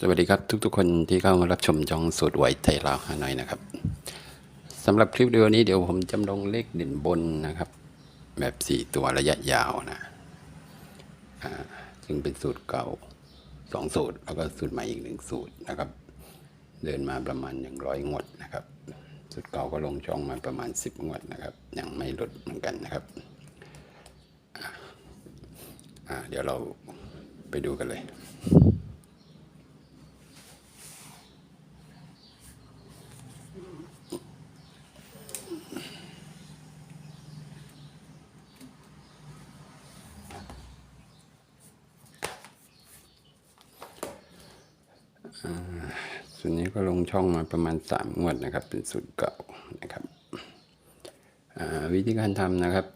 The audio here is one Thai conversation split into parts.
สวัสดีครับทุกๆคนที่เข้ามารับชมจองสูตรไหวไทยลาวฮานอยนะครับสำหรับคลิปวิดีโอนี้เดี๋ยวผมจำลองเลขเด่นบนนะครับ แบบ 4 ตัวระยะยาวนะซึ่งเป็นสูตรเก่า 2 สูตร แล้วก็สูตรใหม่อีกหนึ่งสูตรนะครับ เดินมาประมาณอย่างร้อยงวดนะครับ สูตรเก่าก็ลงช่องมาประมาณ 10 งวดนะครับ ยังไม่ลดเหมือนกันนะครับเดี๋ยวเราไปดูกันเลย ส่วนนี้ก็ลงช่องมาประมาณ 3 งวดนะครับ เป็นสูตรเก่านะครับวิธีการทำนะครับ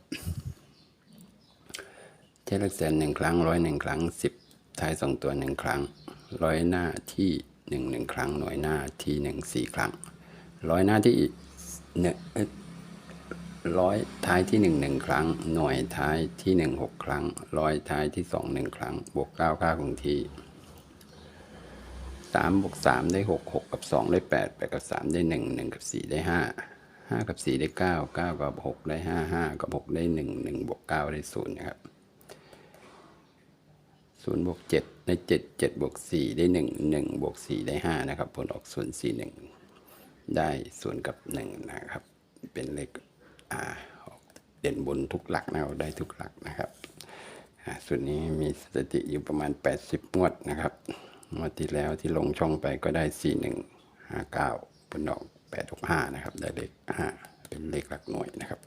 ใช้หลักแสนหนึ่งครั้งร้อยหนึ่งครั้งสิบท้ายสองตัวหนึ่งครั้งร้อยหน้าที่หนึ่งหนึ่งครั้งหน่วยหน้าที่หนึ่งสี่ครั้งร้อยหน้าที่หนึ่ยร้อยท้ายที่หนึ่งหนึ่งครั้ง หน่วยท้ายที่หนึ่งหกครั้งร้อยท้ายที่สองหนึ่งครั้งบวกเก้าค่าคงที่ สามบวกสามได้หกหกกับสองได้แปดแปดกับสามได้หนึ่งหนึ่งกับสี่ได้ห้าห้ากับสี่ได้เก้าเก้ากับหกได้ห้าห้ากับหกได้หนึ่งหนึ่งบวกเก้าได้ศูนย์นะครับศูนย์บวกเจ็ดได้เจ็ดเจ็ดบวกสี่ได้หนึ่งหนึ่งบวกสี่ได้ห้านะครับผลออกศูนย์สี่หนึ่งได้ศูนย์กับหนึ่งนะครับ เป็นเลขอ่าออกเด่นบนทุกหลักนะครับได้ทุกหลักนะครับส่วนนี้มีสถิติอยู่ประมาณ 80งวดนะครับ งวดที่แล้วที่ลงช่องไปก็ได้สี่หนึ่งห้าเก้าผลออกแปดหกห้านะครับ ได้เลขห้าเป็นเลขหลักหน่วยนะครับ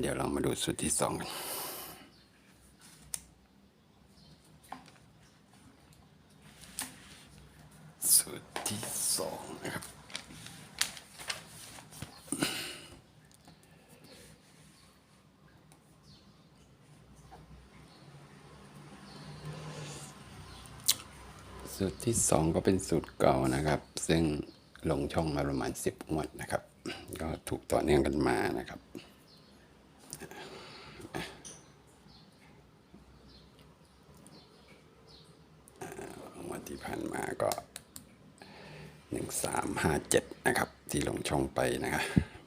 เดี๋ยวเรามาดูสูตรที่สองกันสูตรที่สองนะครับ สูตรที่สองก็เป็นสูตรเก่านะครับ ซึ่งลงช่องมาประมาณสิบงวดนะครับ ก็ถูกต่อเนื่องกันมานะครับอ่างวดที่ผ่านมาก็หนึ่งสามห้าเจ็ดนะครับ ที่ลงช่องไปนะครับ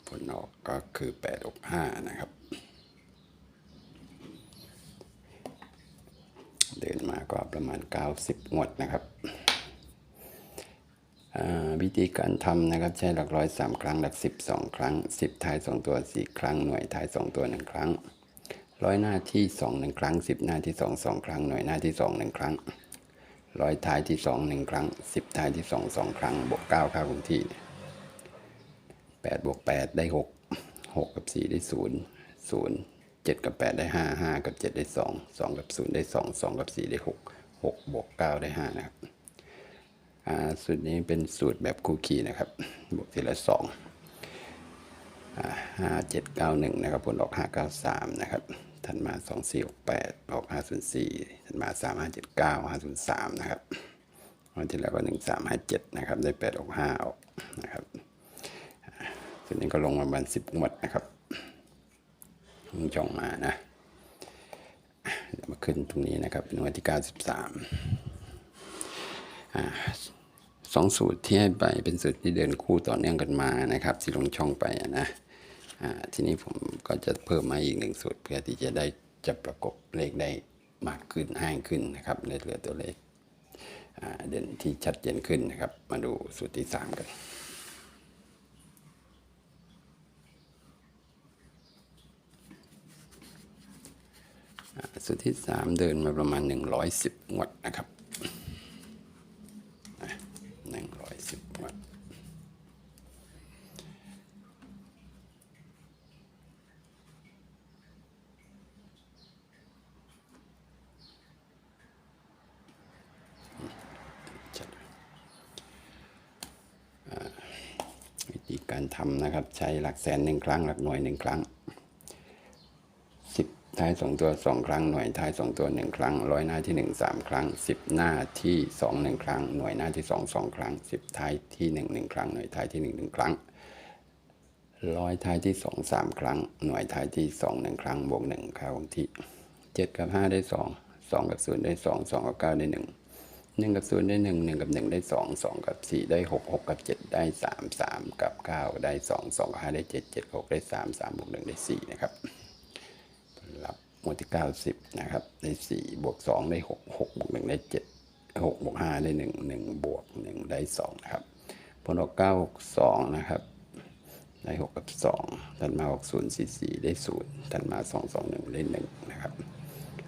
ผลออกก็คือแปดอกห้านะครับ เดินมาก็ประมาณ 90งวดนะครับวิธีการทำนะครับใช้หลักร้อยสามครั้งหลักสิบสองครั้งสิบท้ายสองตัวสี่ครั้งหน่วยท้ายสองตัวหนึ่งครั้งร้อยหน้าที่สองหนึ่งครั้งสิบหน้าที่สองสองครั้งหน่วยหน้าที่สองหนึ่งครั้งร้อยท้ายที่สองหนึ่งครั้งสิบท้ายที่สองสองครั้งบวกเก้าค่าคงที่แปดบวกแปดได้หกหกกับสี่ได้ศูนย์ศูนย์ เจ็ดกับแปดได้ห้าห้ากับเจ็ดได้สองสองกับศูนย์ได้สองสองกับสี่ได้หกหกบวกเก้าได้ห้านะครับอ่าสูตรนี้เป็นสูตรแบบคู่คีนะครับ บวกทีละสองห้าเจ็ดเก้าหนึ่งนะครับผลออกห้าเก้าสามนะครับถัดมาสองสี่หกแปดออกห้าศูนย์สี่ถัดมาสามห้าเจ็ดเก้าห้าศูนย์สามนะครับวันที่แล้วก็หนึ่งสามห้าเจ็ดนะครับ ได้แปดออกห้าออกนะครับส่วนนี้ก็ลงมาประมาณสิบงวดนะครับ ลงช่องมานะเดี๋ยวมาขึ้นตรงนี้นะครับเป็นวันที่93อ่าสองสูตรที่ให้ไปเป็นสูตรที่เดินคู่ต่อเนื่องกันมานะครับที่ลงช่องไปนะทีนี้ผมก็จะเพิ่มมาอีกหนึ่งสูตรเพื่อที่จะได้จะประกบเลขได้มากขึ้นห้างขึ้นนะครับได้เหลือตัวเลขเด่นที่ชัดเจนขึ้นนะครับ มาดูสูตรที่สามกัน สูตรที่สามเดินมาประมาณหนึ่งร้อยสิบงวดนะครับหนึ่งร้อยสิบงวดชัดอ่าวิธีการทำนะครับ ใช้หลักแสนหนึ่งครั้ง หลักหน่วยหนึ่งครั้ง ท้ายสองตัวสองครั้งหน่วยท้ายสองตัวหนึ่งครั้งร้อยหน้าที่หนึ่งสามครั้งสิบหน้าที่สองหนึ่งครั้ง หน่วยหน้าที่สองสองครั้งสิบท้ายที่หนึ่งหนึ่งครั้งหน่วยท้ายที่หนึ่งหนึ่งครั้งร้อยท้ายที่สองสามครั้ง หน่วยท้ายที่สองหนึ่งครั้งบวกหนึ่งค่าของที่เจ็ดกับห้าได้สองสองกับศูนย์ได้สองสองกับเก้าได้หนึ่งหนึ่งกับศูนย์ได้หนึ่งหนึ่งกับหนึ่งได้สองสองกับสี่ได้หกหกกับเจ็ดได้สามสามกับเก้าได้สองสองกับห้าได้เจ็ดเจ็ดหกได้สามสามบวกหนึ่งได้สี่นะครับ หมวดที่เก้าสิบนะครับได้สี่บวกสองได้หกหกบวกหนึ่งได้เจ็ดหกบวกห้าได้หนึ่งหนึ่งบวกหนึ่งได้สองนะครับผลออกเก้าหกสองนะครับได้หกกับสองถัดมาหกศูนย์สี่สี่ได้ศูนย์ถัดมาสองสองหนึ่งได้หนึ่งนะครับ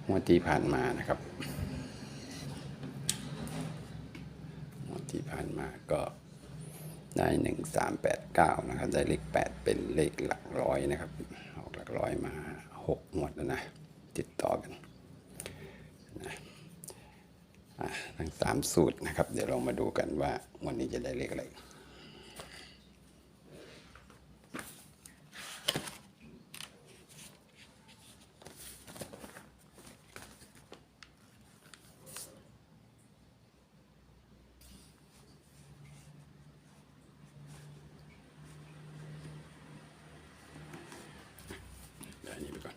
งวดที่ผ่านมานะครับงวดที่ผ่านมาก็ได้หนึ่งสามแปดเก้านะครับ ได้เลขแปดเป็นเลขหลักร้อยนะครับออกหลักร้อยมาหกงวดแล้วนะ ติดต่อกันนะทั้งสามสูตรนะครับ เดี๋ยวเรามาดูกันว่าวันนี้จะได้เลขอะไร เดี๋ยวอันนี้ไปก่อน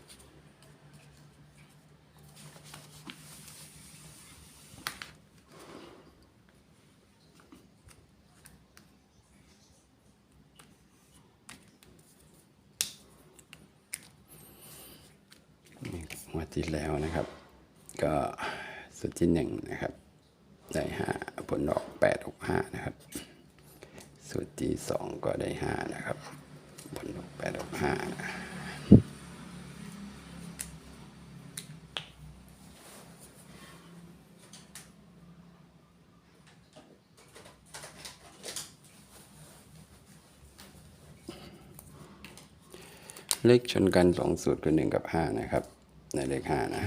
นี่งวด ที่แล้วนะครับ ก็สุดที่หนึ่งนะครับ ได้ห้าผลออกแปดหกห้านะครับ สุดที่สองก็ได้ห้านะครับ ผลออกแปดหกห้าเลขชนกันสองสูตรคือหนึ่งกับห้านะครับ ในเลขห้านะ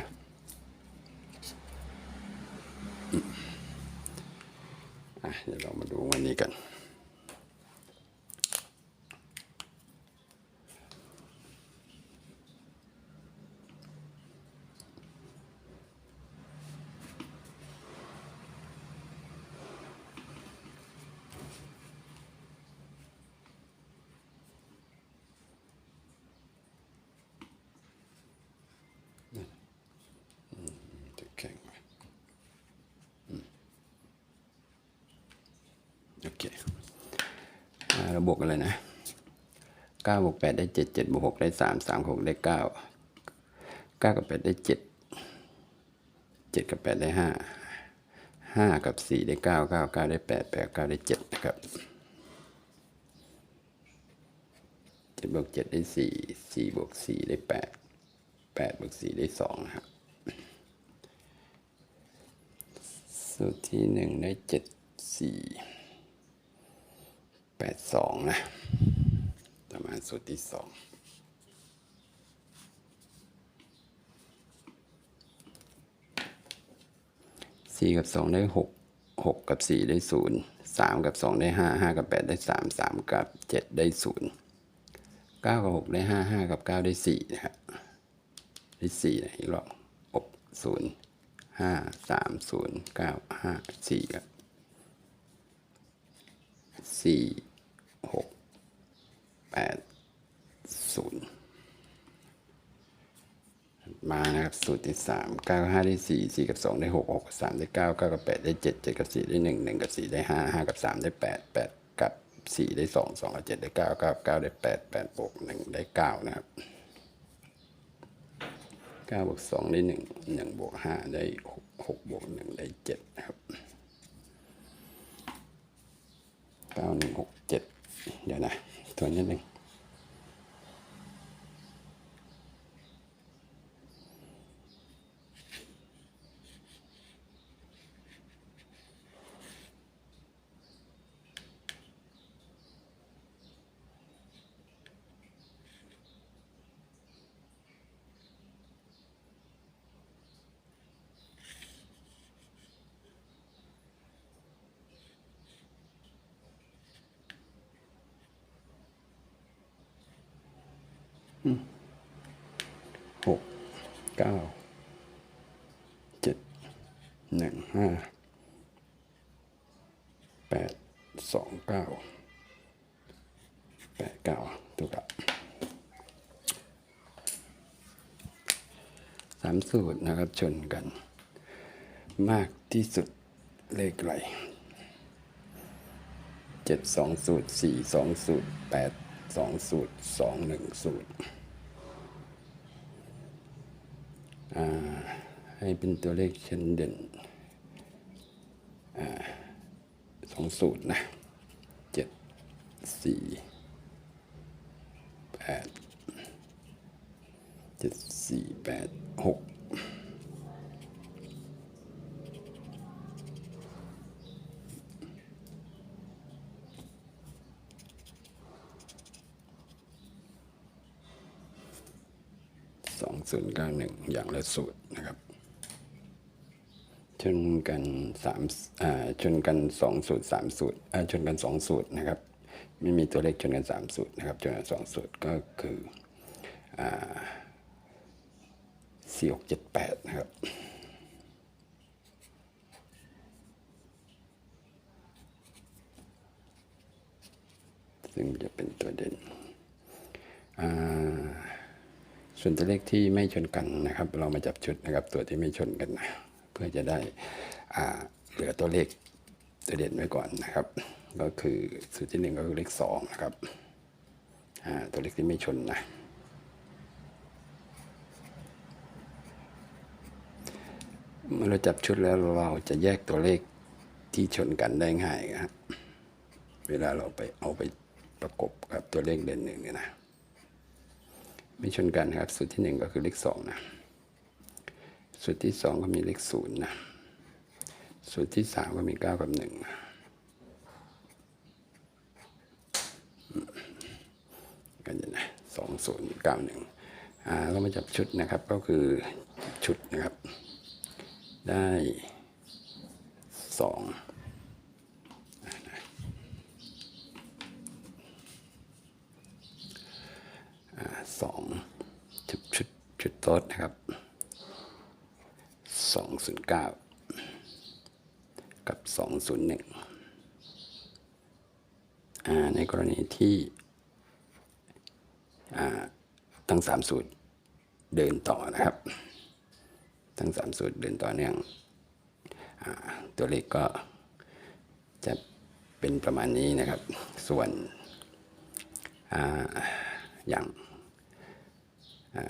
อะเดี๋ยวเรามาดูวันนี้กัน จะแข่งไหมอืม โอเคเราบวกกันเลยนะเก้าบวกแปดได้เจ็ดเจ็ดบวกหกได้สามสามหกได้เก้าเก้ากับแปดได้เจ็ดเจ็ดกับแปดได้ห้าห้ากับสี่ได้เก้าเก้าเก้าได้แปดแปดเก้าได้เจ็ดนะครับเจ็ดบวกเจ็ดได้สี่สี่บวกสี่ได้แปดแปดบวกสี่ได้สองนะครับสูตรที่หนึ่งได้เจ็ดสี่ แปดสองนะต่อมาณสูตรที่สองสี่กับสองได้หกหกกับสี่ได้ศูนย์สามกับสองได้ห้าห้ากับแปดได้สามสามกับเจ็ดได้ศูนย์เก้ากับหกได้ห้าห้ากับเก้าได้สี่นะครับได้สี่นะอีกรอบหกศูนย์ห้าสามศูนย์เก้าห้าสี่ครับสี่ หกแปดศูนย์มานะครับสูตรที่สามเก้าห้าได้สี่สี่กับสองได้หกหกกับสามได้เก้าเก้ากับแปดได้เจ็ดเจ็ดกับสี่ได้หนึ่งหนึ่งกับสี่ได้ห้าห้ากับสามได้แปดแปดกับสี่ได้สองสองกับเจ็ดได้เก้าเก้าเก้าได้แปดแปดบวกหนึ่งได้เก้านะครับเก้าบวกสองได้หนึ่งหนึ่งบวกห้าได้หกหกบวกหนึ่งได้เจ็ดนะครับเก้าหนึ่งหกเจ็ด เดี๋ยวน หกเก้าเจ็ดหนึ่งห้าแปดสองเก้าแปดเก้าถูกครับสามสูตรนะครับชนกัน มากที่สุดเลขอะไรเจ็ดสองสูตรสี่สองสูตรแปด สองสูตรสองหนึ่งสูตร ให้เป็นตัวเลขเช่นเด่นอสองสูตรนะเจ็ดสี่แปดเจ็ดสี่แปดหก สองศูนย์เก้าหนึ่งอย่างละสูตรนะครับ ชนกันสามอ่าชนกันสองสูตรสามสูตรอ่าชนกันสองสูตรนะครับ ไม่มีตัวเลขชนกันสามสูตรนะครับ ชนกันสองสูตรก็คืออ่าสี่หกเจ็ดแปดนะครับซึ่งจะเป็นตัวเด่นอ่า ส่วนตัวเลขที่ไม่ชนกันนะครับ เรามาจับชุดนะครับตัวที่ไม่ชนกันนะเพื่อจะได้อ่าเหลือตัวเลขตัวเด่นไว้ก่อนนะครับ ก็คือสูตรที่หนึ่งก็คือเลขสองนะครับอ่าตัวเลขที่ไม่ชนนะเมื่อเราจับชุดแล้วเราจะแยกตัวเลขที่ชนกันได้ง่ายครับเวลาเราไปเอาไปประกบกับตัวเลขเด่นหนึ่งเนี่ยนะ ไม่ชนกันครับ สูตรที่หนึ่งก็คือเลขสองนะ สูตรที่สองก็มีเลขศูนย์นะ สูตรที่สามก็มีเก้ากับหนึ่งนอืมก็จะนะสองศูนย์เก้าหนึ่งอ่าเรามาจับชุดนะครับก็คือชุดนะครับ ได้สอง สองชุดชุดชุดโต๊ดนะครับสองศูนย์เก้ากับสองศูนย์หนึ่งในกรณีที่ทั้งสามสูตรเดินต่อนะครับ ทั้งสามสูตรเดินต่อเนื่องอตัวเลขก็จะเป็นประมาณนี้นะครับ ส่วนออย่าง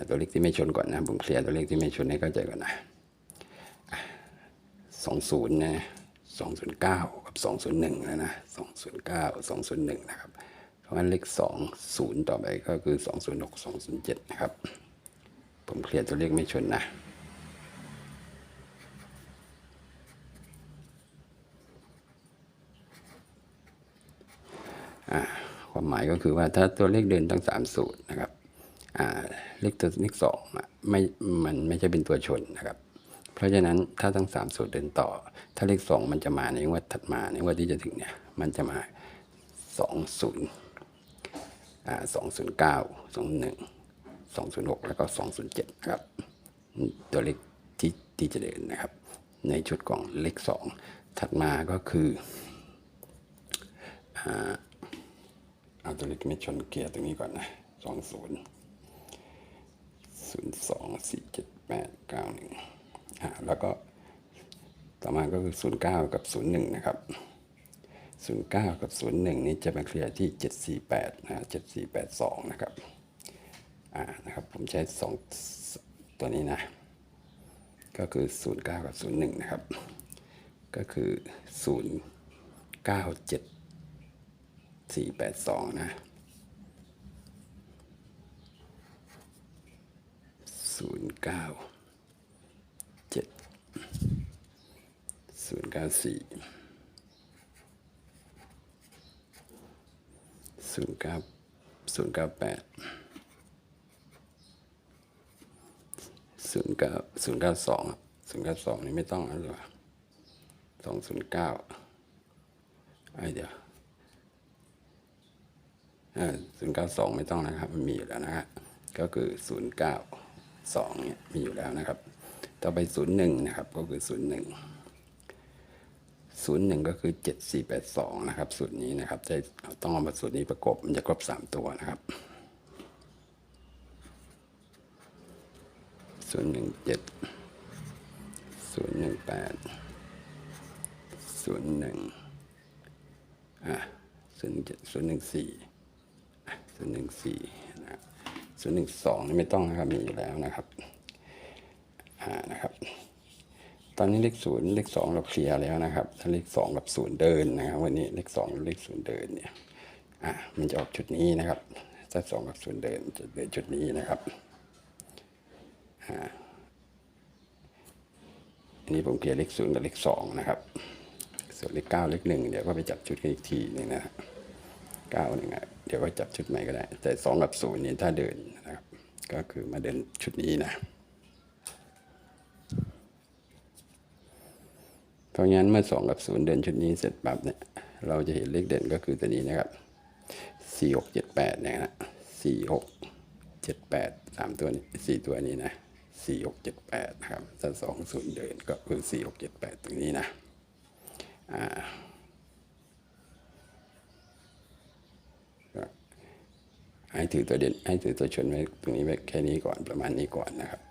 ตัวเลขที่ไม่ชนก่อนนะ ผมเคลียร์ตัวเลขที่ไม่ชนให้เข้าใจก่อนนะสองศูนย์นะสองศูนย์เก้ากับสองศูนย์หนึ่งนะนะสองศูนย์เก้าสองศูนย์หนึ่งนะครับ เพราะฉะนั้นเลขสองศูนย์ต่อไปก็คือสองศูนย์หกสองศูนย์เจ็ดนะครับ ผมเคลียร์ตัวเลขไม่ชนนะความหมายก็คือว่าถ้าตัวเลขเดินทั้งสามสูตรนะครับ เลขตัวเลขสองอะไม่มันไม่ใช่เป็นตัวชนนะครับ เพราะฉะนั้นถ้าทั้งสามสูตรเดินต่อ ถ้าเลขสองมันจะมาในงวดถัดมาในงวดที่จะถึงเนี่ยมันจะมาสองศูนย์สองศูนย์เก้าสองหนึ่งสองศูนย์หกแล้วก็สองศูนย์เจ็ดครับตัวเลขที่ที่จะเดินนะครับ ในชุดของเลขสองถัดมาก็คือเอาตัวเลขไม่ชนเกียร์ตรงนี้ก่อนนะสองศูนย์ ศูนย์สองสี่เจ็ดแปดเก้าหนึ่งอ่าแล้วก็ต่อมาก็คือศูนย์เก้ากับศูนย์หนึ่งนะครับศูนย์เก้ากับศูนย์หนึ่งนี้จะมาเคลียร์ที่เจ็ดสี่แปดนะเจ็ดสี่แปดสองนะครับอ่านะครับผมใช้สองตัวนี้นะ ก็คือศูนย์เก้ากับศูนย์หนึ่งนะครับ ก็คือศูนย์เก้าเจ็ดสี่แปดสองนะ ศูนย์เก้าเจ็ดศูนย์เก้าสี่ศูนย์เก้าศูนย์เก้าแปดศูนย์เก้าศูนย์เก้าสองศูนย์เก้าสองนี่ไม่ต้องแล้วหรอสองศูนย์เก้าไอเดี๋ยวศูนย์เก้าสองไม่ต้องนะครับ มันมีอยู่แล้วนะฮะก็คือศูนย์เก้า สองเนี่ยมีอยู่แล้วนะครับ ต่อไปศูนย์หนึ่งนะครับ ก็คือศูนย์หนึ่งศูนย์หนึ่งก็คือเจ็ดสี่แปดสองนะครับ สูตรนี้นะครับจะต้องเอามาสูตรนี้ประกบมันจะครบสามตัวนะครับศูนย์หนึ่งเจ็ดศูนย์หนึ่งแปดศูนย์หนึ่งอะศูนย์เจ็ดศูนย์หนึ่งสี่ ศูนย์หนึ่งสี่นะศูนย์หนึ่งสองนี่ไม่ต้องนะครับมีอยู่แล้วนะครับอ่านะครับตอนนี้เลขศูนย์เลขสองเราเคลียร์แล้วนะครับถ้าเลขสองกับศูนย์เดินนะครับ วันนี้เลขสองเลขศูนย์เดินเนี่ยอะมันจะออกชุดนี้นะครับถ้าสองกับศูนย์เดินจะเดินชุดนี้นะครับอ่าอันนี้ผมเคลียร์เลขศูนย์กับเลขสองนะครับส่วนเลขเก้าเลขหนึ่งเดี๋ยวก็ไปจับชุดกันอีกทีนึงนะครับเก้าหนึ่งอะ ดี๋ยวก็จับชุดใหม่ก็ได้ แต่สองกับศูนย์นี่ถ้าเดินนะครับ ก็คือมาเดินชุดนี้นะเพราะงั้นเมื่อสองกับศูนย์เดินชุดนี้เสร็จปั๊บเนี่ยเราจะเห็นเลขเด่นก็คือตัวนี้นะครับสี่หกเจ็ดแปดเนี่ยนะสี่หกเจ็ดแปดสามตัวนี้สี่ตัวนี้นะสี่หกเจ็ดแปดนะครับถ้าสองศูนย์เดินก็คือสี่หกเจ็ดแปดตรงนี้นะอ่า ให้ถือตัวเด่นให้ถือตัวชนไว้ตรงนี้ไว้แค่นี้ก่อนประมาณนี้ก่อนนะครับ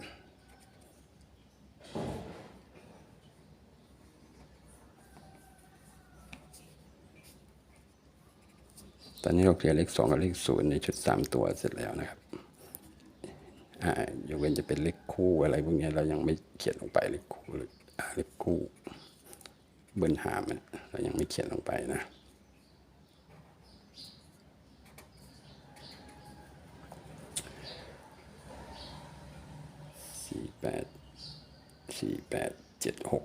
ตอนนี้เราเคลียร์เลขสองกับเลขศูนย์ในชุดสามตัวเสร็จแล้วนะครับอ่ายกเว้นจะเป็นเลขคู่อะไรพวกนี้เรายังไม่เขียนลงไปเลขคู่หรือเลขคู่เบิ้ลหามอะเรายังไม่เขียนลงไปนะสี่ แปดสี่แปดเจ็ดหก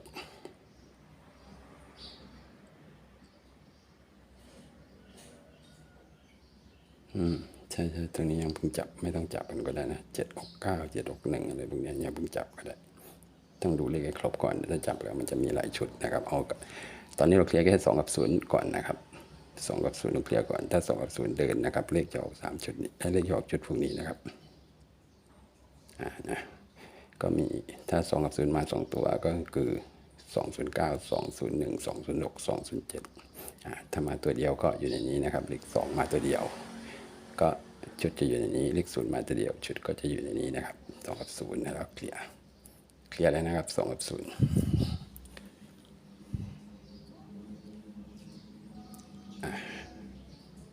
ใช่ใช่ตรงนี้ยังเพิ่งจับไม่ต้องจับกันก็ได้นะเจ็ดหกเก้าเจ็ดหกหนึ่งอะไรพวกนี้ยังเพิ่งจับก็ได้ ต้องดูเลขให้ครบก่อนถ้าจับแล้วมันจะมีหลายชุดนะครับเอาตอนนี้เราเคลียร์แค่สองกับศูนย์ก่อนนะครับสองกับศูนย์เราเคลียร์ก่อน ถ้าสองกับศูนย์เดินนะครับ เลขจะออกสามชุดนี้ให้เลขจะออกชุดพวกนี้นะครับอ่านะ ก็มีถ้าสองกับศูนย์มาสองตัวก็คือสองศูนย์เก้าสองศูนย์หนึ่งสองศูนย์หกสองศูนย์เจ็ดอ่าถ้ามาตัวเดียวก็อยู่ในนี้นะครับเลขสองมาตัวเดียว ก็ชุดจะอยู่ในนี้เลขศูนย์มาตัวเดียว ชุดก็จะอยู่ในนี้นะครับสองกับศูนย์นะครับเคลียร์เคลียร์แล้วนะครับสองกับศูนย์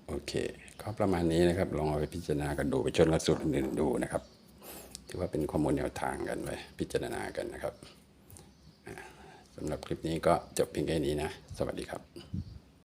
โอเค ก็ประมาณนี้นะครับ ลองเอาไปพิจารณากันดูไปชนกับสูตรอื่นดูนะครับ ถือว่าเป็นข้อมูลแนวทางกันไว้พิจารณากันนะครับสำหรับคลิปนี้ก็จบเพียงแค่นี้นะ สวัสดีครับ